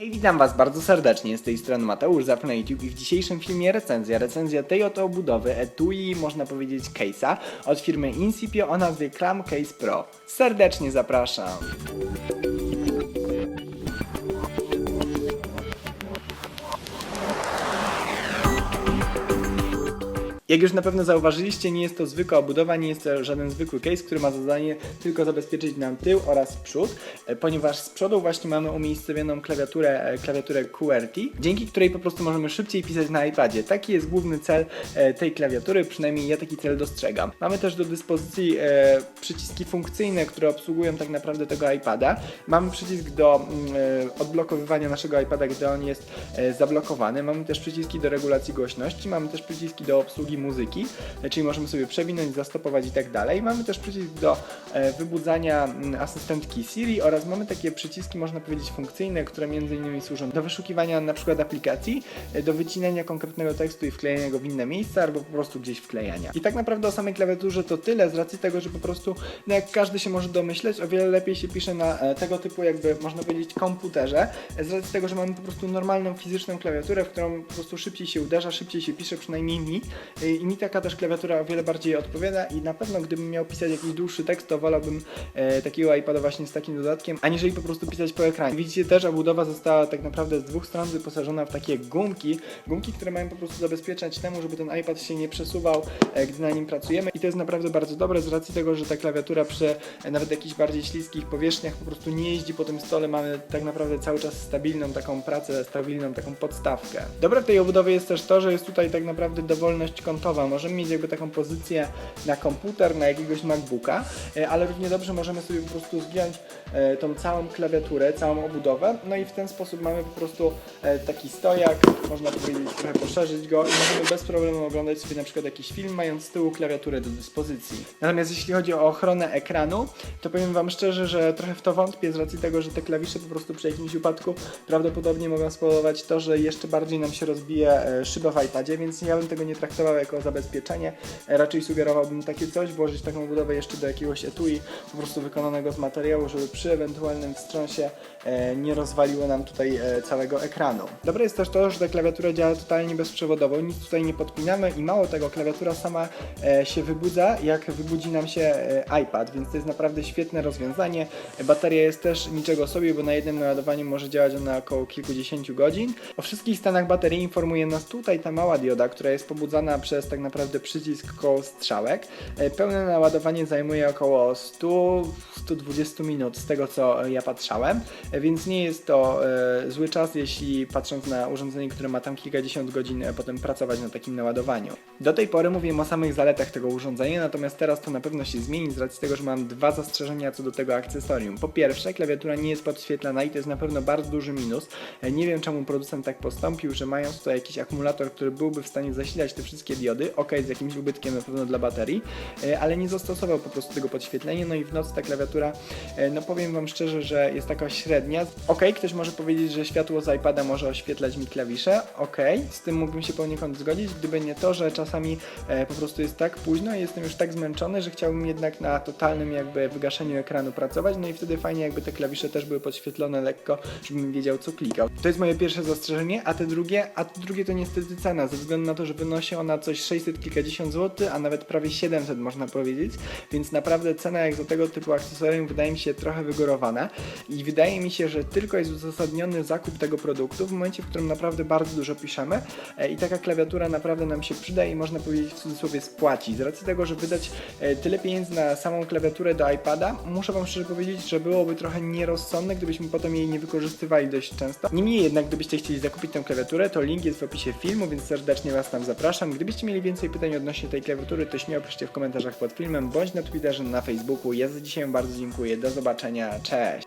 Hej, witam was bardzo serdecznie, z tej strony Mateusz, Zap i w dzisiejszym filmie recenzja, recenzja tej oto obudowy etui, można powiedzieć case'a, od firmy Incipio o nazwie Clam Case Pro. Serdecznie zapraszam. Jak już na pewno zauważyliście, nie jest to zwykła obudowa, nie jest to żaden zwykły case, który ma za zadanie tylko zabezpieczyć nam tył oraz przód, e, ponieważ z przodu właśnie mamy umiejscowioną klawiaturę, e, klawiaturę QWERTY, dzięki której po prostu możemy szybciej pisać na iPadzie. Taki jest główny cel e, tej klawiatury, przynajmniej ja taki cel dostrzegam. Mamy też do dyspozycji przyciski funkcyjne, które obsługują tak naprawdę tego iPada. Mamy przycisk do mm, odblokowywania naszego iPada, gdy on jest zablokowany. Mamy też przyciski do regulacji głośności, mamy też przyciski do obsługi muzyki, czyli możemy sobie przewinąć, zastopować i tak dalej. Mamy też przycisk do e, wybudzania mm, asystentki Siri oraz mamy takie przyciski, można powiedzieć, funkcyjne, które między innymi służą do wyszukiwania na przykład aplikacji, e, do wycinania konkretnego tekstu i wklejania go w inne miejsca albo po prostu gdzieś wklejania. I tak naprawdę o samej klawiaturze to tyle, z racji tego, że po prostu, no jak każdy się może domyśleć, o wiele lepiej się pisze na e, tego typu jakby, można powiedzieć, komputerze, z racji tego, że mamy po prostu normalną fizyczną klawiaturę, w którą po prostu szybciej się uderza, szybciej się pisze, przynajmniej mi. I mi taka też klawiatura o wiele bardziej odpowiada i na pewno gdybym miał pisać jakiś dłuższy tekst, to wolałbym e, takiego iPada właśnie z takim dodatkiem, aniżeli po prostu pisać po ekranie. Widzicie też, obudowa została tak naprawdę z dwóch stron wyposażona w takie gumki, gumki, które mają po prostu zabezpieczać temu, żeby ten iPad się nie przesuwał, e, gdy na nim pracujemy i to jest naprawdę bardzo dobre z racji tego, że ta klawiatura przy e, nawet jakichś bardziej śliskich powierzchniach po prostu nie jeździ po tym stole, mamy tak naprawdę cały czas stabilną taką pracę, stabilną taką podstawkę. Dobre w tej obudowie jest też to, że jest tutaj tak naprawdę dowolność kątowa, możemy mieć jakby taką pozycję na komputer, na jakiegoś MacBooka, e, ale równie dobrze możemy sobie po prostu zgiąć e, tą całą klawiaturę, całą obudowę, no i w ten sposób mamy po prostu e, taki stojak, można powiedzieć trochę poszerzyć go i możemy bez problemu oglądać sobie na przykład jakiś film, mając z tyłu klawiaturę do dyspozycji. Natomiast jeśli chodzi o ochronę ekranu, to powiem Wam szczerze, że trochę w to wątpię z racji tego, że te klawisze po prostu przy jakimś upadku prawdopodobnie mogą spowodować to, że jeszcze bardziej nam się rozbije szyba w iPadzie, więc ja bym tego nie traktował jako zabezpieczenie. E, Raczej sugerowałbym takie coś, włożyć taką budowę jeszcze do jakiegoś etui, po prostu wykonanego z materiału, żeby przy ewentualnym wstrząsie e, nie rozwaliło nam tutaj e, całego ekranu. Dobre jest też to, że ta klawiatura działa totalnie bezprzewodowo, nic tutaj nie podpinamy i mało tego, klawiatura sama się wybudza, jak wybudzi nam się iPad, więc to jest naprawdę świetne rozwiązanie. Bateria jest też niczego sobie, bo na jednym naładowaniu może działać ona około kilkudziesięciu godzin. O wszystkich stanach baterii informuje nas tutaj ta mała dioda, która jest pobudzana przez tak naprawdę przycisk koło strzałek. E, Pełne naładowanie zajmuje około 100-120 minut z tego co ja patrzałem, e, więc nie jest to e, zły czas, jeśli patrząc na urządzenie, które ma tam kilkadziesiąt godzin potem pracować na takim naładowaniu. Do tej pory mówiłem o samych zaletach tego urządzenia, natomiast teraz to na pewno się zmieni z racji tego, że mam dwa zastrzeżenia co do tego akcesorium. Po pierwsze, klawiatura nie jest podświetlana i to jest na pewno bardzo duży minus. Nie wiem czemu producent tak postąpił, że mając tutaj jakiś akumulator, który byłby w stanie zasilać te wszystkie diody, ok, z jakimś ubytkiem na pewno dla baterii, e, ale nie zastosował po prostu tego podświetlenia, no i w nocy ta klawiatura, e, no powiem Wam szczerze, że jest taka średnia. Ok, ktoś może powiedzieć, że światło z iPada może oświetlać mi klawisze, ok, z tym mógłbym się poniekąd zgodzić, gdyby nie to, że czasami e, po prostu jest tak późno i jestem już tak zmęczony, że chciałbym jednak na totalnym jakby wygaszeniu ekranu pracować, no i wtedy fajnie jakby te klawisze też były podświetlone lekko, żebym wiedział co klikał. To jest moje pierwsze zastrzeżenie, a te drugie, a te drugie to niestety cena, ze względu na to, że wynosi ona coś 600 kilkadziesiąt złotych, a nawet prawie 700 można powiedzieć, więc naprawdę cena jak za tego typu akcesorium wydaje mi się trochę wygórowana i wydaje mi się, że tylko jest uzasadniony zakup tego produktu w momencie, w którym naprawdę bardzo dużo piszemy e, i taka klawiatura naprawdę nam się przyda i można powiedzieć w cudzysłowie spłaci. Z racji tego, że wydać e, tyle pieniędzy na samą klawiaturę do iPada, muszę Wam szczerze powiedzieć, że byłoby trochę nierozsądne, gdybyśmy potem jej nie wykorzystywali dość często. Niemniej jednak, gdybyście chcieli zakupić tę klawiaturę, to link jest w opisie filmu, więc serdecznie Was tam zapraszam. Gdybyście mieli więcej pytań odnośnie tej klawiatury, to śmiało piszcie w komentarzach pod filmem, bądź na Twitterze, na Facebooku. Ja za dzisiaj bardzo dziękuję, do zobaczenia, cześć!